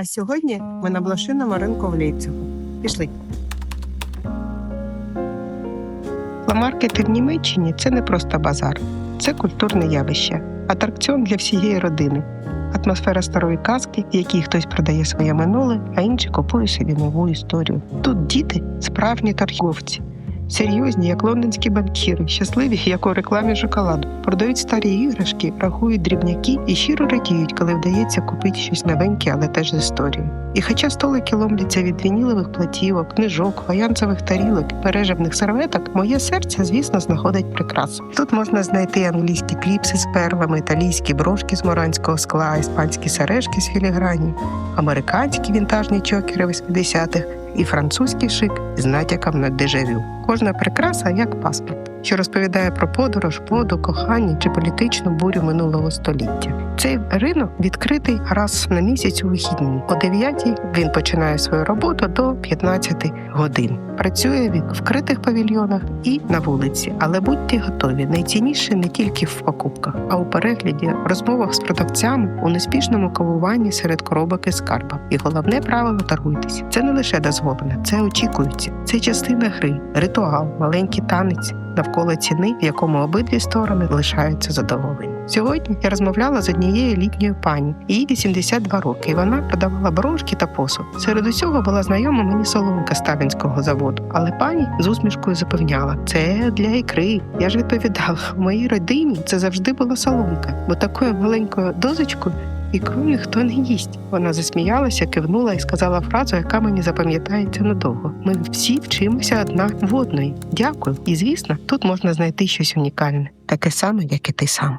А сьогодні ми на блошиному ринку в Лейпцигу. Пішли. Фламаркети в Німеччині це не просто базар, це культурне явище, атракціон для всієї родини. Атмосфера старої казки, в якій хтось продає своє минуле, а інший купує собі нову історію. Тут діти справжні торговці, серйозні, як лондонські банкіри, щасливі, як у рекламі шоколаду. Продають старі іграшки, рахують дрібняки і щиро радіють, коли вдається купити щось новеньке, але теж з історією. І хоча столики ломляться від вінілових платівок, книжок, фаянсових тарілок, переживних серветок, моє серце, звісно, знаходить прикрасу. Тут можна знайти англійські кліпси з перлами, італійські брошки з моранського скла, іспанські сережки з філіграні, американські вінтажні чокери 80-х і французький шик з натяком на дежавю. Кожна прикраса як паспорт, що розповідає про подорож, моду, кохання чи політичну бурю минулого століття. Цей ринок відкритий раз на місяць у вихідні. О 9 він починає свою роботу до 15 годин. Працює він в вкритих павільйонах і на вулиці. Але будьте готові, найцінніше не тільки в покупках, а у перегляді, розмовах з продавцями, у неспішному кавуванні серед коробок і скарба. І головне правило торгуйтесь. Це не лише дозволене, це очікується. Це частина гри, ритуал, маленький танець навколо ціни, в якому обидві сторони лишаються задоволені. Сьогодні я розмовляла з однією літньою пані. Їй 82 роки, і вона продавала брошки та посуд. Серед усього була знайома мені соломка Ставінського заводу. Але пані з усмішкою запевняла, це для ікри. Я ж відповідала, в моїй родині це завжди була соломка, бо такою маленькою дозочкою ікру ніхто не їсть. Вона засміялася, кивнула і сказала фразу, яка мені запам'ятається надовго. Ми всі вчимося одна в одної. Дякую. І звісно, тут можна знайти щось унікальне, таке саме, як і ти сам.